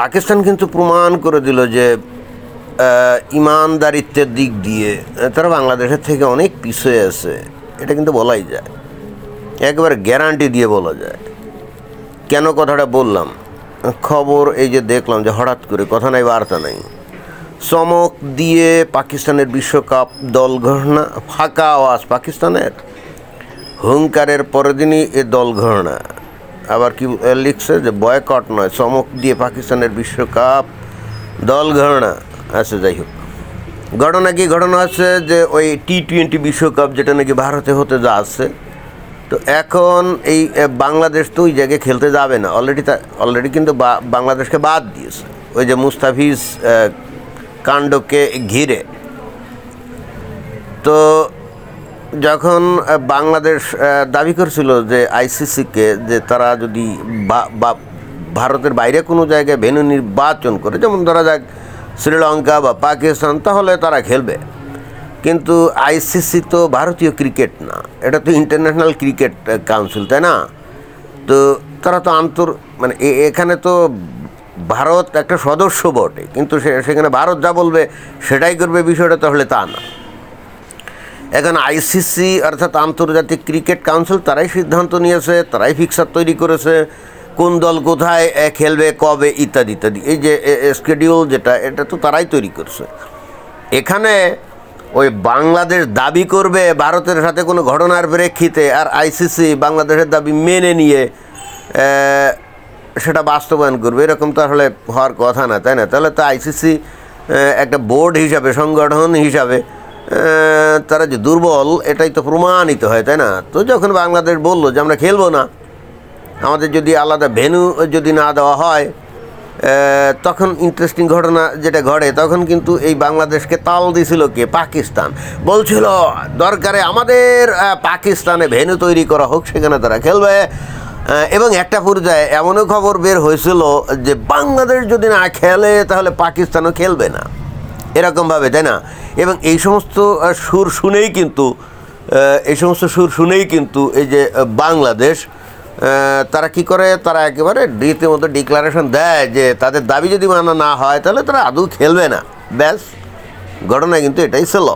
পাকিস্তান কিন্তু প্রমাণ করে দিল যে ইমানদারিত্বের দিক দিয়ে তারা বাংলাদেশের থেকে অনেক পিছিয়ে আছে। এটা কিন্তু বলাই যায়। একবার গ্যারান্টি দিয়ে বলা যায়। কেন কথাটা বললাম? খবর এই যে দেখলাম যে হঠাৎ করে, কথা নাই, বার্তা নাই। চমক দিয়ে পাকিস্তানের বিশ্বকাপ দল ঘোষণা, ফাঁকা আওয়াজ পাকিস্তানের। হুঙ্কারের পরের দিনই এ দল ঘোষণা। আবার কি লিখছে যে বয়কট নয়, চমক দিয়ে পাকিস্তানের বিশ্বকাপ দল ঘটনা আছে যাই হোক। ঘটনা কি? ঘটনা আছে যে ওই টি টোয়েন্টি বিশ্বকাপ যেটা নাকি ভারতে হতে যা যাচ্ছে তো এখন এই বাংলাদেশ তো ওই জায়গায় খেলতে যাবে না। অলরেডি তা অলরেডি কিন্তু বাংলাদেশকে বাদ দিয়েছে। ওই যে মুস্তাফিজ কাণ্ডকে ঘিরে। তো যখন বাংলাদেশ দাবি করছিল যে আইসিসিকে, যে তারা যদি বা- ভারতের বাইরে কোনো জায়গায় ভেন্যু নির্বাচন করে, যেমন ধরা যাক শ্রীলঙ্কা বা পাকিস্তান, তাহলে তারা খেলবে। কিন্তু আইসিসি তো ভারতীয় ক্রিকেট না, এটা তো ইন্টারন্যাশনাল ক্রিকেট কাউন্সিল, তাই না? তো তারা তো আন্তর মানে এখানে তো ভারত একটা সদস্য বটে, কিন্তু সেখানে ভারত যা বলবে সেটাই করবে বিষয়টা তাহলে তা না। এখন আইসিসি অর্থাৎ আন্তর্জাতিক ক্রিকেট কাউন্সিল, তারাই সিদ্ধান্ত নিয়েছে, তারাই ফিক্সার তৈরি করেছে, কোন দল কোথায় খেলবে, কবে, ইত্যাদি ইত্যাদি। এই যে স্কেডিউল যেটা, এটা তো তারাই তৈরি করছে। এখানে ওই বাংলাদেশ দাবি করবে, ভারতের সাথে কোনো ঘটনার প্রেক্ষিতে, আর আইসিসি বাংলাদেশের দাবি মেনে নিয়ে সেটা বাস্তবায়ন করবে। এরকম তো আসলে হওয়ার কথা না, তাই না? তাহলে তো আইসিসি একটা বোর্ড হিসাবে, সংগঠন হিসাবে তারা যে দুর্বল, এটাই তো প্রমাণিত হয়, তাই না? তো যখন বাংলাদেশ বলল যে আমরা খেলব না, আমাদের যদি আলাদা ভেন্যু যদি না দেওয়া হয় তখন ইন্টারেস্টিং ঘটনা যেটা ঘটে, তখন কিন্তু এই বাংলাদেশকে তাল দিছিল কে? পাকিস্তান। বলছিল, দরকারে আমাদের পাকিস্তানে ভেন্যু তৈরি করা হোক, সেখানে তারা খেলবে। এবং একটা পর্যায়ে এমনও খবর বের হয়েছিল যে বাংলাদেশ যদি না খেলে, তাহলে পাকিস্তানও খেলবে না। এরকমভাবে, তাই না? এবং এই সমস্ত সুর শুনেই কিন্তু এই সমস্ত সুর শুনেই কিন্তু এই যে বাংলাদেশ তারা কি করে? তারা একেবারে রীতিমতো ডিক্লারেশন দেয় যে, তাদের দাবি যদি মানা না হয়, তাহলে তারা আদৌ খেলবে না। ব্যাস, ঘটনা কিন্তু এটাই ছিল।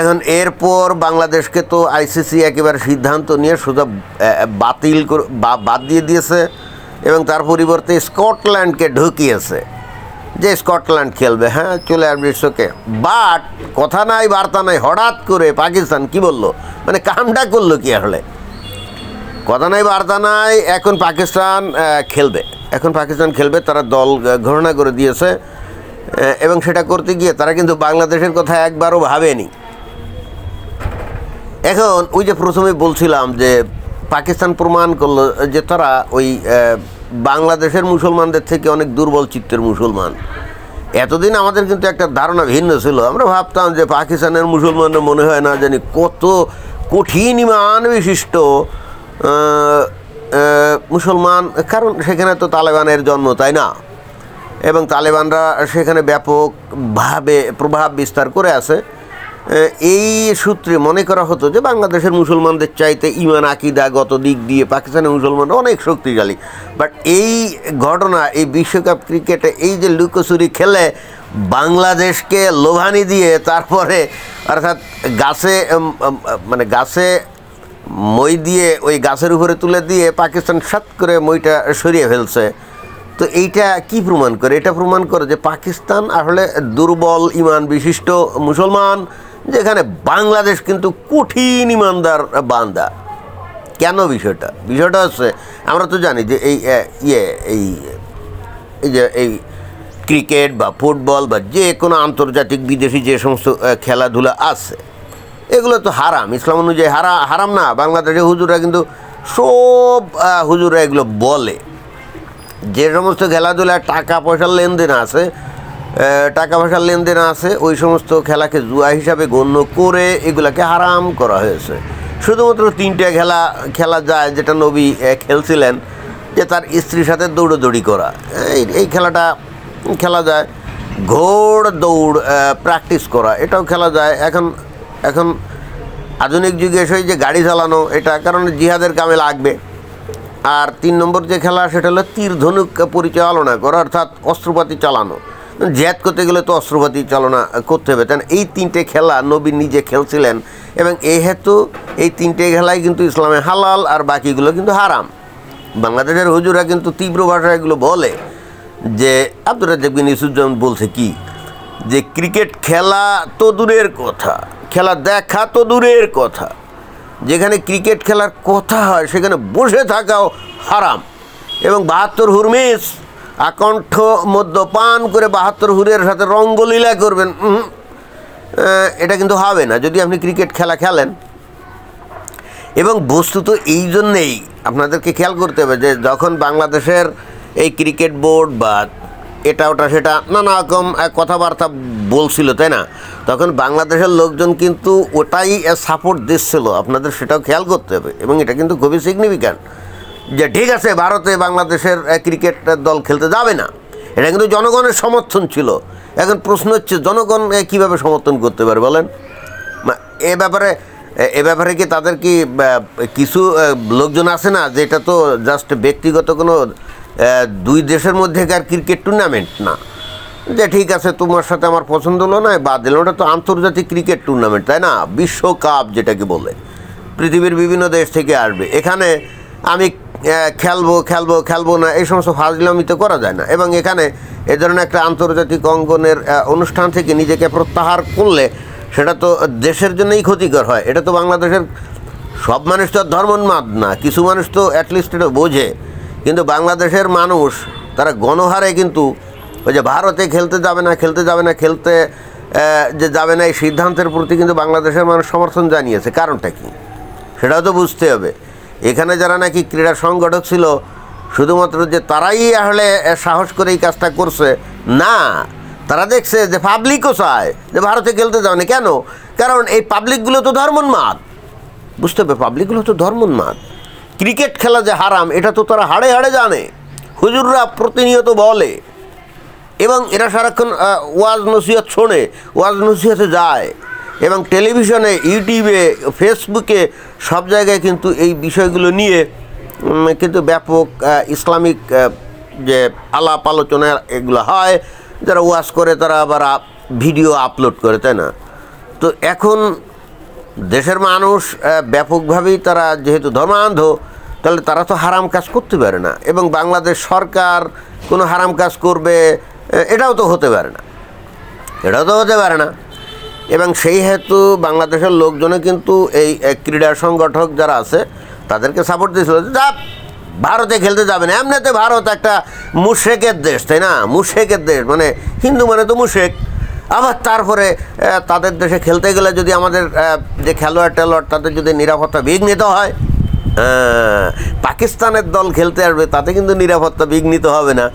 এখন এরপর বাংলাদেশকে তো আইসিসি একেবারে সিদ্ধান্ত নিয়ে সোজা বাতিল বাদ দিয়ে দিয়েছে এবং তার পরিবর্তে স্কটল্যান্ডকে ঢুকিয়েছে। যে স্কটল্যান্ড খেলবে হ্যাঁ চলে আসবে ইটসোকে বাট কথা নাই, বার্তা নাই, হঠাৎ করে পাকিস্তান কি বলল? মানে কামটা করল কি আসলে? কথা নাই, বার্তা নাই, এখন পাকিস্তান খেলবে। এখন পাকিস্তান খেলবে, তারা দল ঘোষণা করে দিয়েছে এবং সেটা করতে গিয়ে তারা কিন্তু বাংলাদেশের কথা একবারও ভাবেনি। এখন ওই যে প্রথমে বলছিলাম যে পাকিস্তান প্রমাণ করল যে তারা ওই বাংলাদেশের মুসলমানদের থেকে অনেক দুর্বল চিত্তের মুসলমান। এতদিন আমাদের কিন্তু একটা ধারণা ভিন্ন ছিল। আমরা ভাবতাম যে পাকিস্তানের মুসলমানরা মনে হয় না জানি কত কঠিন ইমান বিশিষ্ট মুসলমান। কারণ সেখানে তো তালেবানের জন্ম, তাই না? এবং তালেবানরা সেখানে ব্যাপকভাবে প্রভাব বিস্তার করে আছে। এই সূত্রে মনে করা হতো যে বাংলাদেশের মুসলমানদের চাইতে ইমান আকিদাগত দিক দিয়ে পাকিস্তানের মুসলমানরা অনেক শক্তিশালী। বাট এই ঘটনা, এই বিশ্বকাপ ক্রিকেটে এই যে লুকোচুরি খেলে বাংলাদেশকে লোভানি দিয়ে তারপরে অর্থাৎ গাছে মানে গাছে মই দিয়ে ওই গাছের উপরে তুলে দিয়ে পাকিস্তান সাত করে মইটা সরিয়ে ফেলছে। তো এইটা কি প্রমাণ করে? এটা প্রমাণ করে যে পাকিস্তান আসলে দুর্বল ইমান বিশিষ্ট মুসলমান যেখানে বাংলাদেশ কিন্তু কঠিন ইমানদার বান্দা। কেন বিষয়টা? বিষয়টা হচ্ছে, আমরা তো জানি যে এই ইয়ে এই এই যে, এই ক্রিকেট বা ফুটবল বা যে কোনো আন্তর্জাতিক বিদেশি যে সমস্ত খেলাধুলা আছে, এগুলো তো হারাম। ইসলাম অনুযায়ী হারা, হারাম না। বাংলাদেশে হুজুরা কিন্তু সব হুজুরা এগুলো বলে। যে সমস্ত খেলাধুলায় টাকা পয়সার লেনদেন আছে টাকা পয়সার লেনদেন আছে, ওই সমস্ত খেলাকে জুয়া হিসাবে গণ্য করে এগুলাকে হারাম করা হয়েছে। শুধুমাত্র তিনটে খেলা খেলা যায় যেটা নবী খেলছিলেন, যে তার স্ত্রীর সাথে দৌড়োদৌড়ি করা। এই এই খেলাটা খেলা যায় ঘোড় দৌড় প্র্যাকটিস করা, এটাও খেলা যায়। এখন এখন আধুনিক যুগে এসে যে গাড়ি চালানো, এটা কারণ জিহাদের কামে লাগবে। আর তিন নম্বর যে খেলা, সেটা হলো তীর ধনুক পরিচালনা করা, অর্থাৎ অস্ত্রপাতি চালানো। জ্যাদ করতে গেলে তো অস্ত্রপাতি চালনা করতে হবে। তাই এই তিনটে খেলা নবী নিজে খেলছিলেন এবং হেতু এই তিনটে খেলাই কিন্তু ইসলামে হালাল আর বাকিগুলো কিন্তু হারাম। বাংলাদেশের হুজুরা কিন্তু তীব্র ভাষায় এগুলো বলে যে, আব্দুর রাজ্জাক বিন বলছে কি, যে ক্রিকেট খেলা তো দূরের কথা, খেলা দেখা তো দূরের কথা। যেখানে ক্রিকেট খেলার কথা হয়, সেখানে বসে থাকাও হারাম এবং বাহাত্তর হুরমিস আকণ্ঠ মদ্যপান করে বাহাত্তর হুরের সাথে রঙ্গলীলা করবেন এটা কিন্তু হবে না, যদি আপনি ক্রিকেট খেলা খেলেন। এবং বস্তুত এই জন্যেই আপনাদেরকে খেয়াল করতে হবে যে যখন বাংলাদেশের এই ক্রিকেট বোর্ড বা এটা ওটা সেটা নানা রকম কথাবার্তা বলছিল, তাই না? তখন বাংলাদেশের লোকজন কিন্তু ওটাই সাপোর্ট দিচ্ছিল, আপনাদের সেটাও খেয়াল করতে হবে, এবং এটা কিন্তু খুবই সিগনিফিক্যান্ট যে ঠিক আছে, ভারতে বাংলাদেশের ক্রিকেট দল খেলতে যাবে না। এটা কিন্তু জনগণের সমর্থন ছিল। এখন প্রশ্ন হচ্ছে, জনগণ কীভাবে সমর্থন করতে পারে বলেন? এ ব্যাপারে, এ- ব্যাপারে কি তাদের কি কিছু লোকজন আছে না যেটা তো জাস্ট ব্যক্তিগত কোনো দুই দেশের মধ্যেকার ক্রিকেট টুর্নামেন্ট না? যে ঠিক আছে, তোমার সাথে আমার পছন্দ হলো না, বাদ দিল, ওটা তো আন্তর্জাতিক ক্রিকেট টুর্নামেন্ট তাই না? বিশ্বকাপ যেটাকে বলে। পৃথিবীর বিভিন্ন দেশ থেকে আসবে। এখানে আমি খেলব খেলব খেলব না, এই সমস্ত ফাজলামি তো করা যায় না। এবং এখানে এ ধরনের একটা আন্তর্জাতিক অঙ্গনের অনুষ্ঠান থেকে নিজেকে প্রত্যাহার করলে সেটা তো দেশের জন্যই ক্ষতিকর হয়। এটা তো বাংলাদেশের সব মানুষ তো আর ধর্মোন্মাদ না, কিছু মানুষ তো অ্যাটলিস্ট এটা বোঝে। কিন্তু বাংলাদেশের মানুষ, তারা গণহারে কিন্তু ওই যে ভারতে খেলতে যাবে না, খেলতে যাবে না, খেলতে যে যাবে না, এই সিদ্ধান্তের প্রতি কিন্তু বাংলাদেশের মানুষ সমর্থন জানিয়েছে। কারণটা কি? সেটাও তো বুঝতে হবে। এখানে যারা নাকি ক্রীড়া সংগঠক ছিল, শুধুমাত্র যে তারাই আসলে সাহস করে এই কাজটা করছে, না, তারা দেখছে যে পাবলিকও চায় যে ভারতে খেলতে যাবে কেন? কারণ এই পাবলিকগুলো তো ধর্মোন্মাদ। বুঝতে হবে পাবলিকগুলো তো ধর্মোন্মাদ। ক্রিকেট খেলা যে হারাম, এটা তো তারা হাড়ে হাড়ে জানে। হুজুররা প্রতিনিয়ত বলে। এবং এরা সারাক্ষণ ওয়াজ নসিহত শোনে ওয়াজ নসিহতে যায়। এবং টেলিভিশনে, ইউটিউবে, ফেসবুকে সব জায়গায় কিন্তু এই বিষয়গুলো নিয়ে কিন্তু ব্যাপক ইসলামিক যে আলাপ আলোচনা এগুলো হয়। যারা ওয়াজ করে তারা আবার ভিডিও আপলোড করে, তাই না? তো এখন দেশের মানুষ ব্যাপকভাবেই তারা যেহেতু ধর্মান্ধ, তাহলে তারা তো হারাম কাজ করতে পারে না। এবং বাংলাদেশ সরকার কোনো হারাম কাজ করবে এটাও তো হতে পারে না। এটাও তো হতে পারে না। এবং সেই হেতু বাংলাদেশের লোকজনে কিন্তু এই ক্রীড়া সংগঠক যারা আছে তাদেরকে সাপোর্ট দিয়েছিল যে, ভারতে খেলতে যাবে না। এমনিতে ভারত একটা মুশেকের দেশ তাই না? মুশেকের দেশ মানে হিন্দু মানে তো মুশেক। আবার তারপরে তাদের দেশে খেলতে গেলে যদি আমাদের যে খেলোয়াড় টেলোয়াড় তাদের যদি নিরাপত্তা বিঘ্নিত হয় পাকিস্তানের দল খেলতে আসবে তাতে কিন্তু নিরাপত্তা বিঘ্নিত হবে না।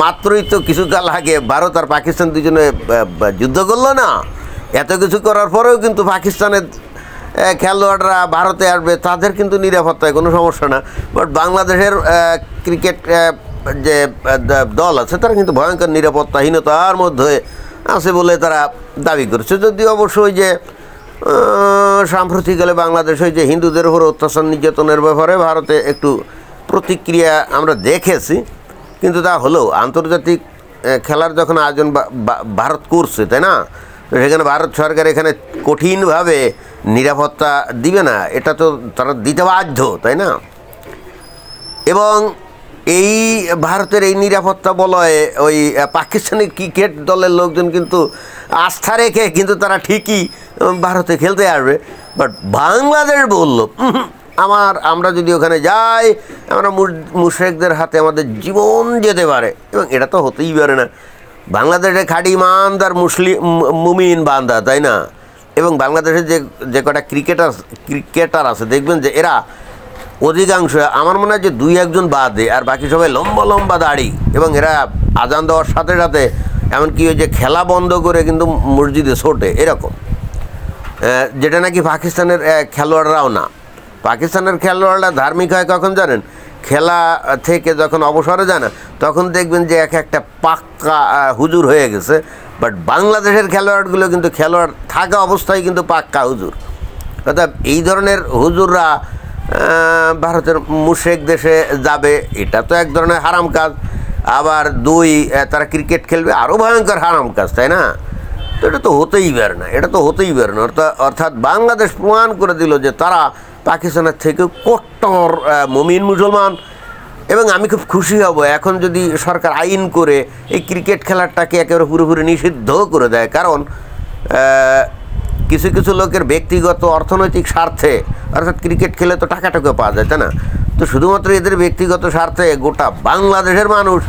মাত্রই তো কিছুকাল আগে ভারত আর পাকিস্তান দুজনে যুদ্ধ করল না? এত কিছু করার পরেও কিন্তু পাকিস্তানের খেলোয়াড়রা ভারতে আসবে, তাদের কিন্তু নিরাপত্তায় কোনো সমস্যা না। বাট বাংলাদেশের ক্রিকেট যে দল আছে, তারা কিন্তু ভয়ঙ্কর নিরাপত্তাহীনতার মধ্যে আছে বলে তারা দাবি করছে। যদিও অবশ্যই যে সাম্প্রতিককালে বাংলাদেশে যে হিন্দুদের উপর অত্যাচার, নির্যাতনের ব্যাপারে ভারতে একটু প্রতিক্রিয়া আমরা দেখেছি। কিন্তু তা হলেও আন্তর্জাতিক খেলার যখন আয়োজন ভারত করছে তাই না? সেখানে ভারত সরকার এখানে কঠিনভাবে নিরাপত্তা দিবে না এটা তো তারা দিতে বাধ্য তাই না? এবং এই ভারতের এই নিরাপত্তা বলয়ে ওই পাকিস্তানি ক্রিকেট দলের লোকজন কিন্তু আস্থা রেখে কিন্তু তারা ঠিকই ভারতে খেলতে আসবে। বাট বাংলাদেশ বলল "উহুম, আমার, আমরা যদি ওখানে যাই, আমরা মুর- মুশরেকদের হাতে আমাদের জীবন যেতে পারে। এবং এটা তো হতেই পারে না। বাংলাদেশে খাঁটি ইমানদার মুসলিম মুমিন বান্দা, তাই না? এবং বাংলাদেশের যে যে কটা ক্রিকেটার ক্রিকেটার আছে, দেখবেন যে এরা অধিকাংশ, আমার মনে হয় যে দুই একজন বাদে, আর বাকি সবাই লম্বা লম্বা দাড়ি। এবং এরা আজান দেওয়ার সাথে সাথে, এমনকি ওই যে খেলা বন্ধ করে কিন্তু মসজিদে ছোটে, এরকম। যেটা নাকি পাকিস্তানের খেলোয়াড়রাও না। পাকিস্তানের খেলোয়াড়রা ধার্মিক হয় কখন জানেন? খেলা থেকে যখন অবসরে যায় না, তখন দেখবেন যে এক একটা পাক্কা হুজুর হয়ে গেছে। বাট বাংলাদেশের খেলোয়াড়গুলো কিন্তু খেলোয়াড় থাকা অবস্থায় কিন্তু পাক্কা হুজুর। অর্থাৎ এই ধরনের হুজুররা ভারতের মুশেক দেশে যাবে, এটা তো এক ধরনের হারাম কাজ। আবার দুই তারা ক্রিকেট খেলবে আরও ভয়ঙ্কর হারাম কাজ, তাই না? তো এটা তো হতেই পারে না, এটা তো হতেই পারে না। অর্থাৎ অর্থাৎ বাংলাদেশ প্রমাণ করে দিল যে তারা পাকিস্তানের থেকে কট্টর মমিন মুসলমান। এবং আমি খুব খুশি হব, এখন যদি সরকার আইন করে এই ক্রিকেট খেলাটাকে একেবারে পুরোপুরি নিষিদ্ধ করে দেয়। কারণ কিছু কিছু লোকের ব্যক্তিগত অর্থনৈতিক স্বার্থে, অর্থাৎ ক্রিকেট খেলে তো টাকা টাকা পাওয়া যায়, তাই না? তো শুধুমাত্র এদের ব্যক্তিগত স্বার্থে গোটা বাংলাদেশের মানুষ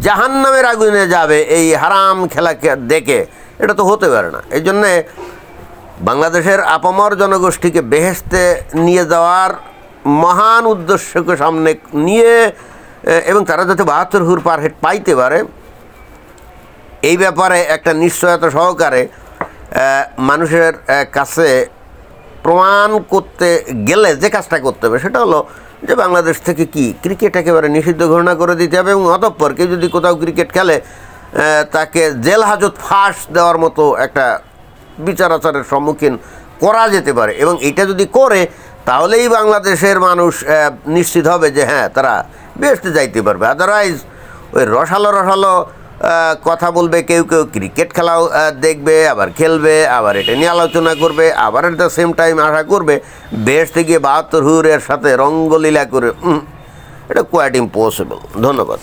জাহান নামের আগুনে যাবে এই হারাম খেলা খে- দেখে। এটা তো হতে পারে না। এই জন্যে বাংলাদেশের আপামর জনগোষ্ঠীকে বেহেস্তে নিয়ে যাওয়ার মহান উদ্দেশ্যকে সামনে নিয়ে এবং তারা যাতে বাহাত্তর হুর পার হেড পাইতে পারে, এই ব্যাপারে একটা নিশ্চয়তা সহকারে মানুষের কাছে প্রমাণ করতে গেলে যে কাজটা করতে হবে সেটা হলো যে বাংলাদেশ থেকে কি ক্রিকেট একেবারে নিষিদ্ধ ঘোষণা করে দিতে হবে এবং অতঃপর কেউ যদি কোথাও ক্রিকেট খেলে তাকে জেল হাজত ফাঁস দেওয়ার মতো একটা বিচার আচারের সম্মুখীন করা যেতে পারে এবং এটা যদি করে, তাহলেই বাংলাদেশের মানুষ নিশ্চিত হবে যে হ্যাঁ তারা বেসতে যাইতে পারবে। আদারওয়াইজ ওই রসালো রসালো কথা বলবে, কেউ কেউ ক্রিকেট খেলাও দেখবে, আবার খেলবে, আবার এটা নিয়ে আলোচনা করবে, আবার এট দ্য সেম টাইম আশা করবে বেসতে গিয়ে বাহাত্তর হুরের সাথে রঙ্গলীলা করে এটা কোয়াইট ইম্পসিবল ধন্যবাদ।